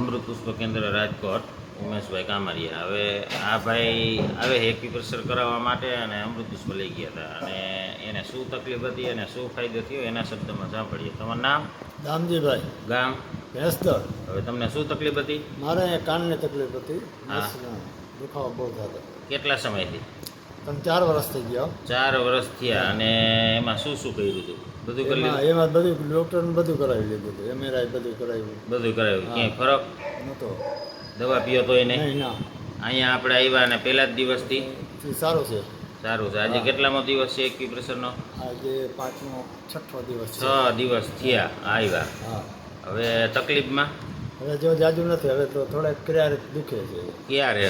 અમૃત પુષ્પ કેન્દ્ર રાજકોટ ઉમેશભાઈ કામરિયા. હવે આ ભાઈ આવે એક્યુપ્રેશર કરાવવા માટે અને અમૃત પુષ્પ લઈ ગયા હતા. અને એને શું તકલીફ હતી અને શું ફાયદો થયો એના શબ્દમાં સાંભળીએ. તમારું નામ? દામજીભાઈ. ગામ? ભેંસદળ હવે તમને શું તકલીફ હતી? મારે કાનની તકલીફ હતી. દુખાવો બહુ થતો. કેટલા સમયથી? તમે ચાર વર્ષ થઈ ગયા ચાર વર્ષ થયા અને એમાં શું શું કર્યું હતું? બધું કરી લીધું? એમાં બધું ડૉક્ટરને બધું કરાવી લીધું હતું. એમઆરઆઈ બધું કરાવ્યું. બધું કરાવ્યું. ક્યાંય ફરક? નહોતો. દવા પીઓ તો એને ના. અહીંયા આપણે આવ્યા અને પહેલા જ દિવસથી? સારું છે. સારું છે. આજે. કેટલામો દિવસ છે એક્યુપ્રેશરનો? આજે પાંચમો છઠ્ઠો દિવસ છ. દિવસ થયા આવ્યા. હવે તકલીફમાં? હવે જો જાજુ નથી હવે તો થોડાક ક્યારે દુખે છે. ક્યારે?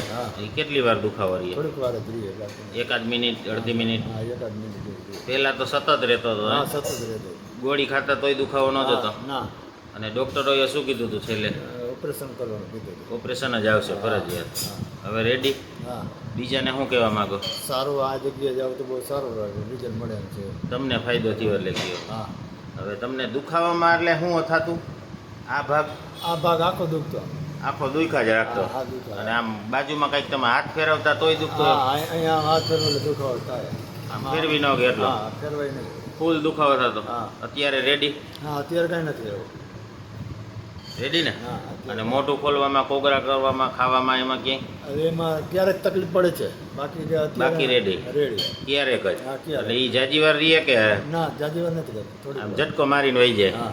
કેટલી વાર દુખાવો રહી? થોડીક વાર જ રહીએ એકાદ મિનિટ અડધી મિનિટ? હા એકાદ મિનિટ પહેલાં તો સતત રહેતો હતો હા? સતત રહેતો ગોળી ખાતા તોય દુખાવો ન જતો ના. અને ડૉક્ટરોએ શું કીધું હતું છેલ્લે? ઓપરેશન કરવાનું કીધું. ઓપરેશન જ આવશે ફરજિયાત. હવે રેડી હા. બીજાને શું કહેવા માગો? સારું આ જગ્યાએ જાવ તો બહુ સારું લાગે રિઝલ્ટ મળે છે. તમને ફાયદો થયો એટલે ગયો હા. હવે તમને દુખાવામાં એટલે શું થતું આ ભાગ? આ ભાગ આખો દુખતો. આખો દુખા જ રાખતો. અને આમ બાજુમાં કંઈક તમે હાથ ફેરવતા તોય દુખતો? અહીંયા હાથ ફેરવો દુખાવો થાય. આમ ફેરવી ન ગયો એટલો? હા ફેરવાય નહીં. ફૂલ દુખાવો થતો? હા. અત્યારે રેડી હા અત્યારે કાંઈ નથી એવું રેડી ને? અને મોટું ખોલવામાં કોગરા કરવામાં ખાવામાં એમાં ક્યાંય? હવે એમાં ક્યારેક તકલીફ પડે છે. બાકી બાકી રેડી રેડી ક્યારેક જ. એટલે એ જાજીવાર રહીએ કે ના જાજીવાર નથી આમ ઝટકો મારીને વહી જાય? હા.